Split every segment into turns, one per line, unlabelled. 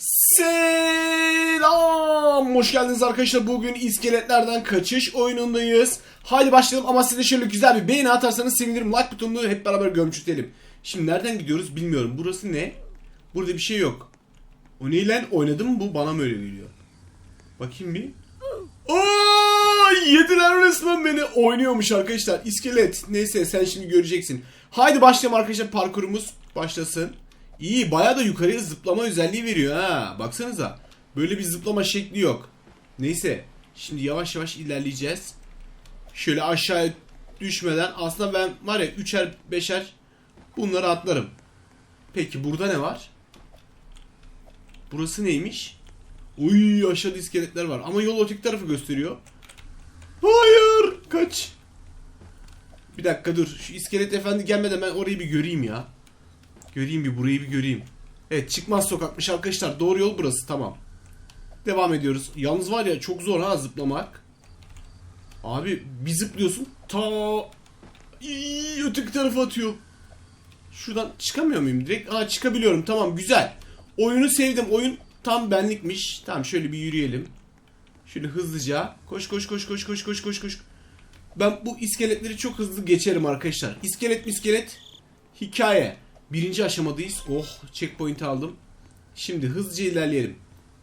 Selam! Hoş geldiniz arkadaşlar. Bugün iskeletlerden kaçış oyunundayız. Haydi başlayalım ama siz de şöyle güzel bir beğeni atarsanız sevinirim. Like butonunu hep beraber gömçütelim. Şimdi nereden gidiyoruz bilmiyorum. Burası ne? Burada bir şey yok. O ne lan? Oynadı mı bu? Bana mı öyle geliyor? Bakayım bir. Aa, yediler resmen beni. Oynuyormuş arkadaşlar. İskelet. Neyse sen şimdi göreceksin. Haydi başlayalım arkadaşlar. Parkurumuz başlasın. İyi bayağı da yukarıya zıplama özelliği veriyor ha. Baksanıza. Böyle bir zıplama şekli yok. Neyse. Şimdi yavaş yavaş ilerleyeceğiz. Şöyle aşağıya düşmeden aslında ben var ya üçer beşer bunları atlarım. Peki burada ne var? Burası neymiş? Uy aşağıda iskeletler var ama yol öteki tarafı gösteriyor. Hayır kaç. Bir dakika dur şu iskelet efendi gelmeden ben orayı bir göreyim ya. Göreyim bir burayı bir göreyim. Evet çıkmaz sokakmış arkadaşlar doğru yol burası tamam. Devam ediyoruz. Yalnız var ya çok zor ha zıplamak. Abi bir zıplıyorsun ta İyi, öteki tarafa atıyor. Şuradan çıkamıyor muyum direkt? Aa çıkabiliyorum tamam güzel. Oyunu sevdim oyun tam benlikmiş. Tamam şöyle bir yürüyelim. Şöyle hızlıca. Koş koş koş koş koş koş koş koş. Ben bu iskeletleri çok hızlı geçerim arkadaşlar. İskelet iskelet hikaye. Birinci aşamadayız. Oh checkpoint aldım. Şimdi hızlıca ilerleyelim.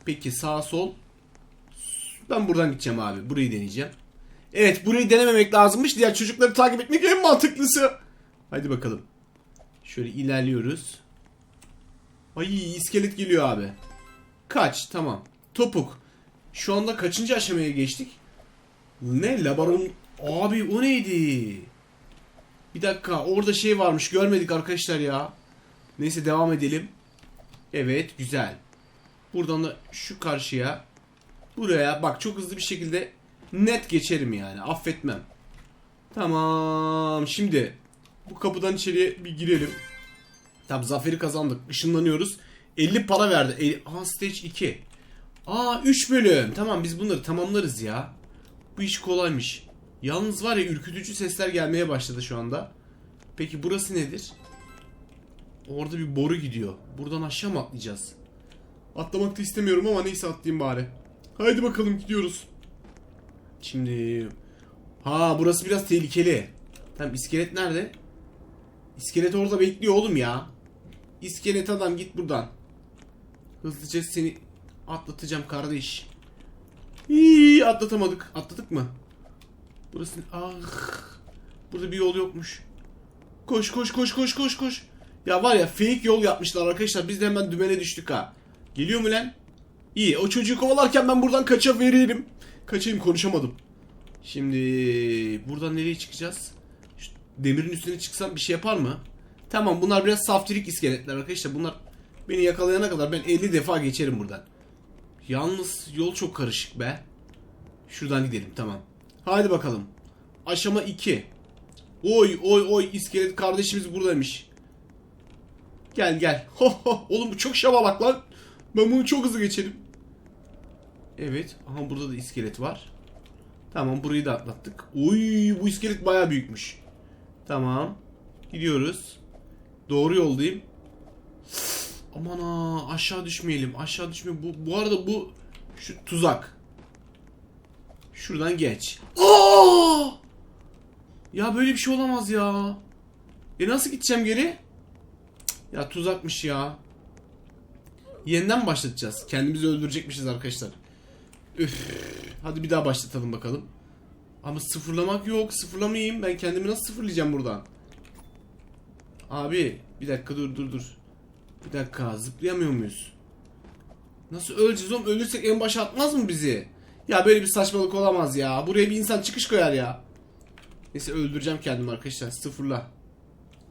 Peki sağ sol. Ben buradan gideceğim abi. Burayı deneyeceğim. Evet burayı denememek lazımmış. Diğer çocukları takip etmek en mantıklısı. Hadi bakalım. Şöyle ilerliyoruz. Ay iskelet geliyor abi. Kaç tamam. Topuk. Şu anda kaçıncı aşamaya geçtik? Ne labaron... Abi o neydi? Bir dakika orada şey varmış görmedik arkadaşlar ya. Neyse devam edelim. Evet güzel. Buradan da şu karşıya. Buraya bak çok hızlı bir şekilde net geçerim yani affetmem. Tamam şimdi bu kapıdan içeriye bir girelim. Tamam zaferi kazandık. Işınlanıyoruz. 50 para verdi. E, aha stage 2. Aa 3 bölüm. Tamam biz bunları tamamlarız ya. Bu iş kolaymış. Yalnız var ya ürkütücü sesler gelmeye başladı şu anda. Peki burası nedir? Orada bir boru gidiyor. Buradan aşağı mı atlayacağız? Atlamak da istemiyorum ama neyse atlayayım bari. Haydi bakalım gidiyoruz. Şimdi... Ha burası biraz tehlikeli. Tamam iskelet nerede? İskelet orada bekliyor oğlum ya. İskelet adam git buradan. Hızlıca seni atlatacağım kardeş. İyi atlatamadık. Atladık mı? Burası ah. Burada bir yol yokmuş. Koş koş koş koş koş koş. Ya var ya fake yol yapmışlar arkadaşlar. Biz de hemen dümene düştük ha. Geliyor mu lan? İyi. O çocuğu kovalarken ben buradan kaça veririm. Kaçayım konuşamadım. Şimdi buradan nereye çıkacağız? Şu demirin üstüne çıksam bir şey yapar mı? Tamam bunlar biraz saftirik iskeletler arkadaşlar. Bunlar beni yakalayana kadar ben 50 defa geçerim buradan. Yalnız yol çok karışık be. Şuradan gidelim tamam. Haydi bakalım. Aşama 2. Oy oy oy iskelet kardeşimiz buradaymış. Gel gel. Ho. Oğlum bu çok şabalak lan. Ben bunu çok hızlı geçerim. Evet. Aha burada da iskelet var. Tamam burayı da atlattık. Oy bu iskelet baya büyükmüş. Tamam. Gidiyoruz. Doğru yoldayım. Aman ha aşağı düşmeyelim. Aşağı düşmeyelim. Bu, bu arada bu şu tuzak. Şuradan geç. Aa! Ya böyle bir şey olamaz ya. E nasıl gideceğim geri? Ya tuzakmış ya. Yeniden başlatacağız? Kendimizi öldürecekmişiz arkadaşlar. Üf. Hadi bir daha başlatalım bakalım. Ama sıfırlamak yok. Sıfırlamayayım. Ben kendimi nasıl sıfırlayacağım buradan? Abi bir dakika dur dur dur. Bir dakika zıplayamıyor muyuz? Nasıl öleceğiz oğlum? Ölürsek en başa atmaz mı bizi? Ya böyle bir saçmalık olamaz ya. Buraya bir insan çıkış koyar ya. Neyse öldüreceğim kendimi arkadaşlar. Sıfırla.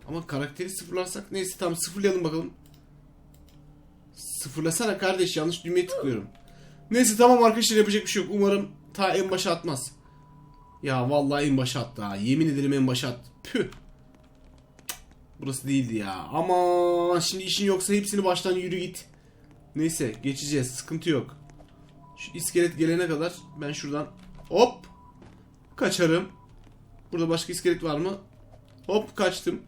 Ama karakteri sıfırlarsak neyse tamam sıfırlayalım bakalım. Sıfırlasana kardeş yanlış düğmeye tıklıyorum. Neyse tamam arkadaşlar yapacak bir şey yok. Umarım ta en başa atmaz. Ya vallahi en başa attı ha. Yemin ederim en başa attı. Püh. Burası değildi ya. Ama şimdi işin yoksa hepsini baştan yürü git. Neyse geçeceğiz. Sıkıntı yok. Şu iskelet gelene kadar ben şuradan hop kaçarım. Burada başka iskelet var mı? Hop kaçtım.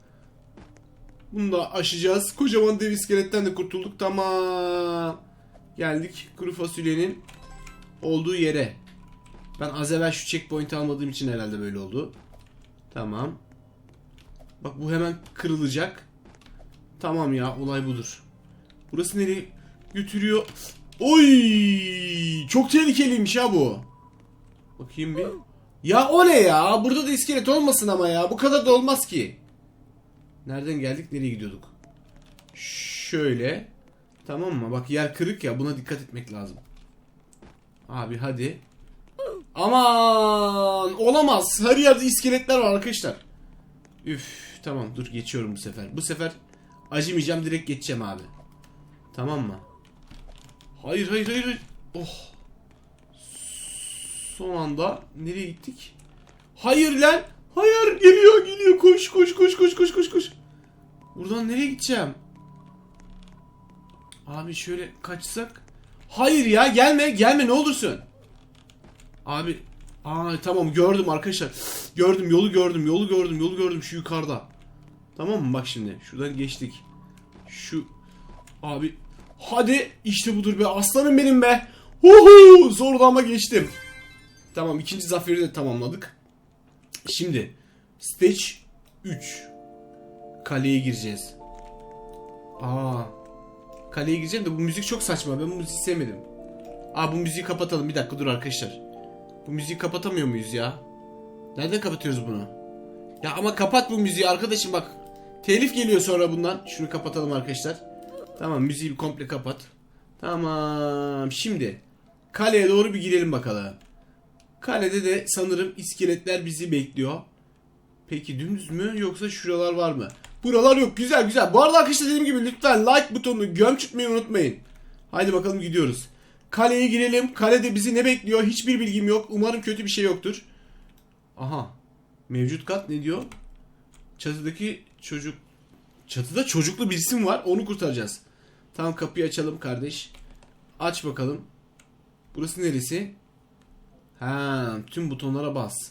Bunu da aşacağız. Kocaman dev iskeletten de kurtulduk. Tamam. Geldik kuru fasulyenin olduğu yere. Ben az evvel şu checkpoint'i almadığım için herhalde böyle oldu. Tamam. Bak bu hemen kırılacak. Tamam ya olay budur. Burası nereye götürüyor? Oy! Çok tehlikeliymiş ya bu. Bakayım bir. Ya o ne ya? Burada da iskelet olmasın ama ya. Bu kadar da olmaz ki. Nereden geldik? Nereye gidiyorduk? Şöyle. Tamam mı? Bak yer kırık ya. Buna dikkat etmek lazım. Abi hadi. Aman! Olamaz. Her yerde iskeletler var arkadaşlar. Üf. Tamam dur geçiyorum bu sefer. Bu sefer acımayacağım. Direkt geçeceğim abi. Tamam mı? Hayır hayır hayır. Oh. Son anda nereye gittik? Hayır lan. Hayır geliyor geliyor. Koş koş koş koş koş koş koş. Buradan nereye gideceğim? Abi şöyle kaçsak. Hayır ya gelme gelme ne olursun. Abi Aa tamam gördüm arkadaşlar. Gördüm yolu gördüm yolu gördüm yolu gördüm şu yukarıda. Tamam mı bak şimdi şuradan geçtik. Şu abi hadi işte budur be aslanım benim be. Huhu zordu ama geçtim. Tamam ikinci zaferi de tamamladık. Şimdi stage 3 kaleye gireceğiz. Aa kaleye gireceğim de bu müzik çok saçma. Ben bu müziği sevmedim. Aa bu müziği kapatalım. Bir dakika dur arkadaşlar. Bu müziği kapatamıyor muyuz ya? Nereden kapatıyoruz bunu? Ya ama kapat bu müziği arkadaşım bak. Telif geliyor sonra bundan. Şunu kapatalım arkadaşlar. Tamam müziği bir komple kapat. Tamam şimdi kaleye doğru bir girelim bakalım. Kalede de sanırım iskeletler bizi bekliyor. Peki dümdüz mü yoksa şuralar var mı? Buralar yok güzel güzel. Bu arada arkadaşlar dediğim gibi lütfen like butonunu gömçütmeyi unutmayın. Haydi bakalım gidiyoruz. Kaleye girelim. Kalede bizi ne bekliyor hiçbir bilgim yok. Umarım kötü bir şey yoktur. Aha. Mevcut kat ne diyor? Çatıdaki çocuk... Çatıda çocuklu bir isim var. Onu kurtaracağız. Tamam kapıyı açalım kardeş. Aç bakalım. Burası neresi? Ha, bütün butonlara bas.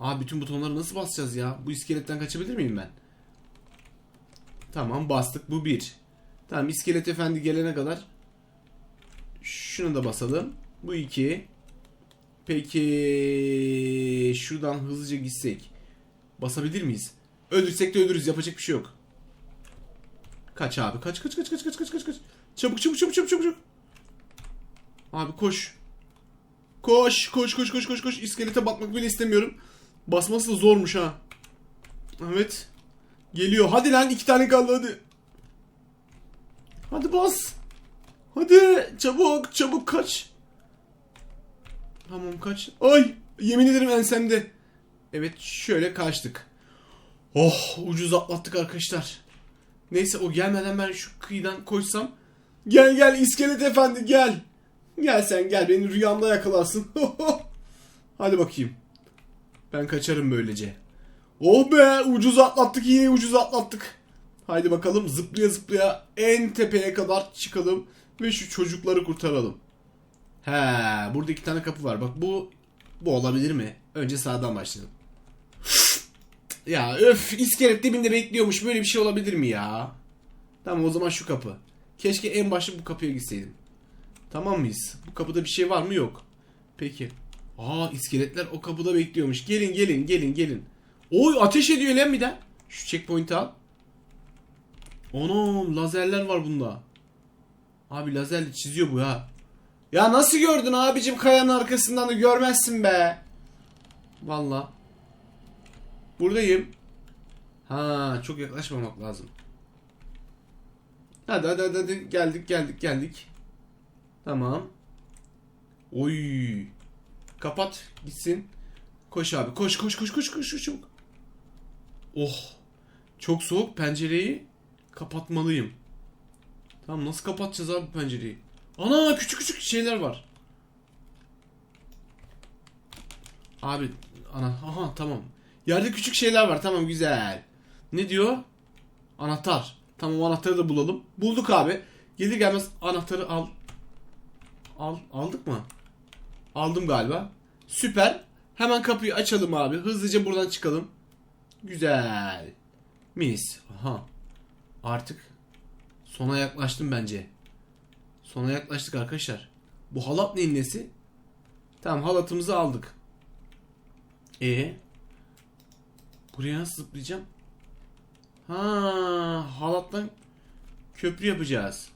Aa bütün butonlara nasıl basacağız ya? Bu iskeletten kaçabilir miyim ben? Tamam bastık. Bu bir. Tamam iskelet efendi gelene kadar şunu da basalım. Bu iki. Peki şuradan hızlıca gitsek basabilir miyiz? Ölürsek de ölürüz. Yapacak bir şey yok. Kaç abi. Kaç kaç kaç kaç kaç kaç kaç kaç. Çabuk çabuk çabuk çabuk çabuk. Abi koş. Koş koş koş koş koş koş. İskelete bakmak bile istemiyorum. Basması da zormuş ha. Evet. Geliyor. Hadi lan iki tane kaldı hadi. Hadi bas. Hadi çabuk çabuk kaç. Tamam kaç. Ay yemin ederim ensemde. Evet şöyle kaçtık. Oh ucuz atlattık arkadaşlar. Neyse o gelmeden ben şu kıyıdan koşsam. Gel gel iskelet efendi gel. Gel sen gel beni rüyamda yakalarsın. Hadi bakayım. Ben kaçarım böylece. Oh be ucuz atlattık yine ucuz atlattık. Haydi bakalım zıplaya zıplaya en tepeye kadar çıkalım ve şu çocukları kurtaralım. He, burada iki tane kapı var. Bak bu bu olabilir mi? Önce sağdan başlayalım. Ya öf iskelet dibinde bekliyormuş. Böyle bir şey olabilir mi ya? Tamam o zaman şu kapı. Keşke en başta bu kapıya gitseydim. Tamam mıyız? Bu kapıda bir şey var mı? Yok. Peki. Aa iskeletler o kapıda bekliyormuş. Gelin gelin gelin gelin. Oy ateş ediyor lan bir de. Şu checkpoint'i al. Anam lazerler var bunda. Abi lazerle çiziyor bu ya. Ya nasıl gördün abicim kayanın arkasından da görmezsin be. Valla. Buradayım. Ha çok yaklaşmamak lazım. Hadi hadi hadi, hadi. geldik geldik geldik. Tamam. Oy. Kapat gitsin. Koş abi koş koş koş koş koş çabuk. Oh. Çok soğuk pencereyi kapatmalıyım. Tamam nasıl kapatacağız abi pencereyi? Ana küçük küçük şeyler var. Abi ana aha tamam. Yerde küçük şeyler var tamam güzel. Ne diyor? Anahtar. Tamam anahtarı da bulalım. Bulduk abi. Gelir gelmez anahtarı al. Al aldık mı? Aldım galiba. Süper. Hemen kapıyı açalım abi. Hızlıca buradan çıkalım. Güzel. Mis. Aha. Artık sona yaklaştım bence. Sona yaklaştık arkadaşlar. Bu halat neyin nesi? Tamam halatımızı aldık. E Buraya nasıl zıplayacağım? Ha, halattan köprü yapacağız.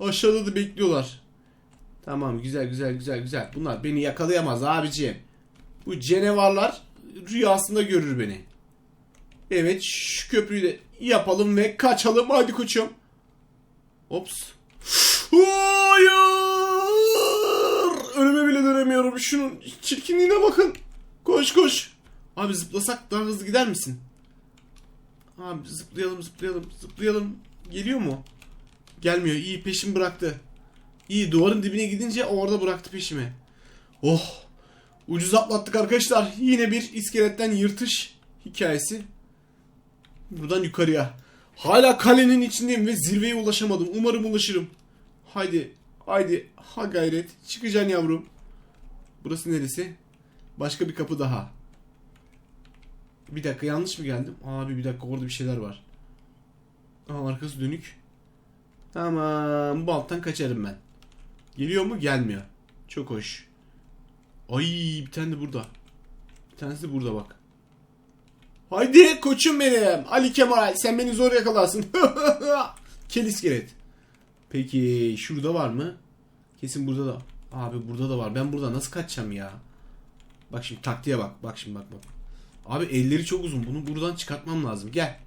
Aşağıda da bekliyorlar. Tamam güzel güzel güzel güzel. Bunlar beni yakalayamaz abiciğim. Bu canavarlar rüyasında görür beni. Evet şu köprüyü de yapalım ve kaçalım. Hadi koçum. Ops. Hayır. Önüme bile dönemiyorum. Şunun çirkinliğine bakın. Koş koş. Abi zıplasak daha hızlı gider misin? Abi zıplayalım zıplayalım zıplayalım. Geliyor mu? Gelmiyor. İyi peşimi bıraktı. İyi duvarın dibine gidince orada bıraktı peşimi. Oh. Ucuz atlattık arkadaşlar. Yine bir iskeletten yırtış hikayesi. Buradan yukarıya. Hala kalenin içindeyim ve zirveye ulaşamadım. Umarım ulaşırım. Haydi. Haydi. Ha gayret. Çıkacaksın yavrum. Burası neresi? Başka bir kapı daha. Bir dakika yanlış mı geldim? Abi bir dakika orada bir şeyler var. Aa, arkası dönük. Tamam. Bu alttan kaçarım ben. Geliyor mu? Gelmiyor. Çok hoş. Ay bir tane de burada. Bir tanesi de burada bak. Haydi koçum benim. Ali Kemal sen beni zor yakalarsın. Kel iskelet. Peki şurada var mı? Kesin burada da. Abi burada da var. Ben burada nasıl kaçacağım ya? Bak şimdi taktiğe bak. Bak şimdi bak bak. Abi elleri çok uzun. Bunu buradan çıkartmam lazım. Gel.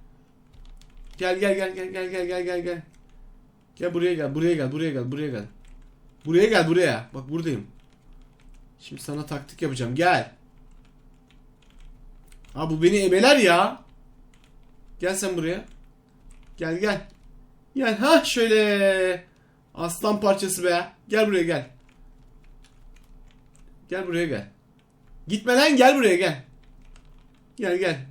Gel gel gel gel gel gel gel gel gel. Gel buraya gel. Buraya gel. Buraya gel. Buraya gel. Buraya gel buraya. Bak buradayım. Şimdi sana taktik yapacağım. Gel. Ha bu beni ebeler ya. Gel sen buraya. Gel gel. Gel ha şöyle. Aslan parçası be. Gel buraya gel. Gel buraya gel. Gitme lan gel buraya gel. Gel gel.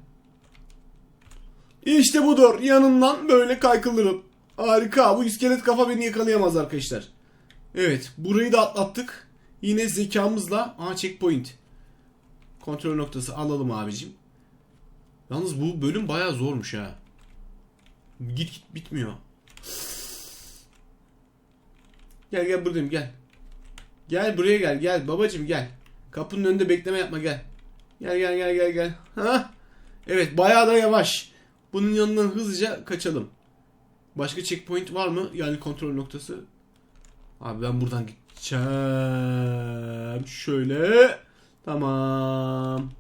İşte budur. Yanından böyle kaykılırım. Harika. Bu iskelet kafa beni yakalayamaz arkadaşlar. Evet. Burayı da atlattık. Yine zekamızla. Aha checkpoint. Kontrol noktası alalım abicim. Yalnız bu bölüm bayağı zormuş ha. Git git bitmiyor. Gel gel buradayım gel. Gel buraya gel gel babacım gel. Kapının önünde bekleme yapma gel. Gel gel gel gel gel. Ha? Evet bayağı da yavaş. Bunun yanından hızlıca kaçalım. Başka checkpoint var mı? Yani kontrol noktası. Abi ben buradan gideceğim. Şöyle. Tamam.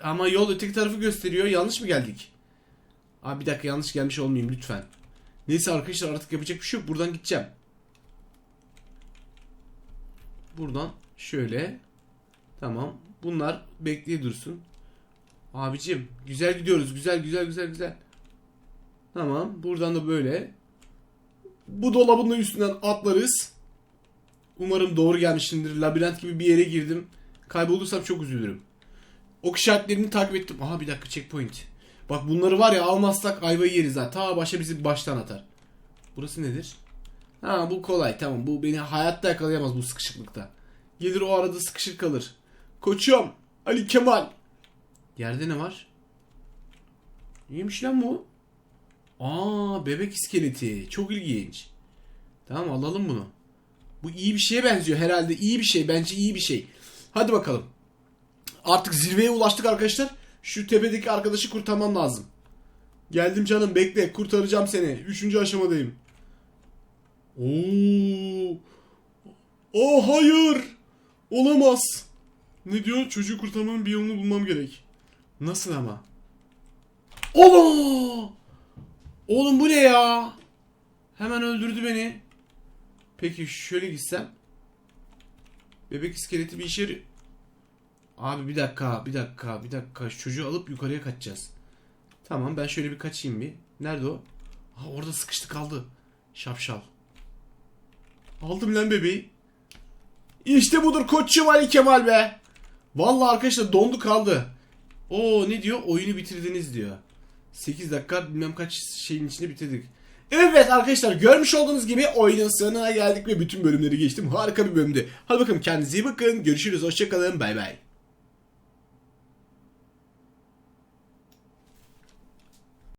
Ama yol öteki tarafı gösteriyor. Yanlış mı geldik? Abi bir dakika yanlış gelmiş olmayayım lütfen. Neyse arkadaşlar artık yapacak bir şey yok. Buradan gideceğim. Buradan şöyle. Tamam. Bunlar bekleye dursun. Abicim güzel gidiyoruz. Güzel güzel güzel güzel. Tamam. Buradan da böyle. Bu dolabın da üstünden atlarız. Umarım doğru gelmişimdir. Labirent gibi bir yere girdim. Kaybolursam çok üzülürüm. Ok işaretlerini takip ettim. Aha bir dakika checkpoint. Bak bunları var ya almazsak ayvayı yeriz ha. Ta başa bizi baştan atar. Burası nedir? Ha bu kolay tamam. Bu beni hayatta yakalayamaz bu sıkışıklıkta. Gelir o arada sıkışık kalır. Koçum Ali Kemal. Yerde ne var? Neymiş lan bu? Aa bebek iskeleti. Çok ilginç. Tamam alalım bunu. Bu iyi bir şeye benziyor herhalde. İyi bir şey. Bence iyi bir şey. Hadi bakalım. Artık zirveye ulaştık arkadaşlar. Şu tepedeki arkadaşı kurtarmam lazım. Geldim canım bekle. Kurtaracağım seni. Üçüncü aşamadayım. Oo. Oh hayır. Olamaz. Ne diyor? Çocuğu kurtarmanın bir yolunu bulmam gerek. Nasıl ama? Oo! Oğlum bu ne ya? Hemen öldürdü beni. Peki şöyle gitsem. Bebek iskeleti bir işe. Abi bir dakika, bir dakika, bir dakika. Çocuğu alıp yukarıya kaçacağız. Tamam ben şöyle bir kaçayım bir. Nerede o? Ha orada sıkıştı kaldı. Şapşal. Aldım lan bebeği. İşte budur koçum Ali Kemal be. Vallahi arkadaşlar dondu kaldı. Oo ne diyor? Oyunu bitirdiniz diyor. 8 dakika bilmem kaç şeyin içinde bitirdik. Evet arkadaşlar görmüş olduğunuz gibi oyunun sonuna geldik ve bütün bölümleri geçtim. Harika bir bölümdü. Hadi bakalım kendinize iyi bakın. Görüşürüz. Hoşçakalın. Bay bay.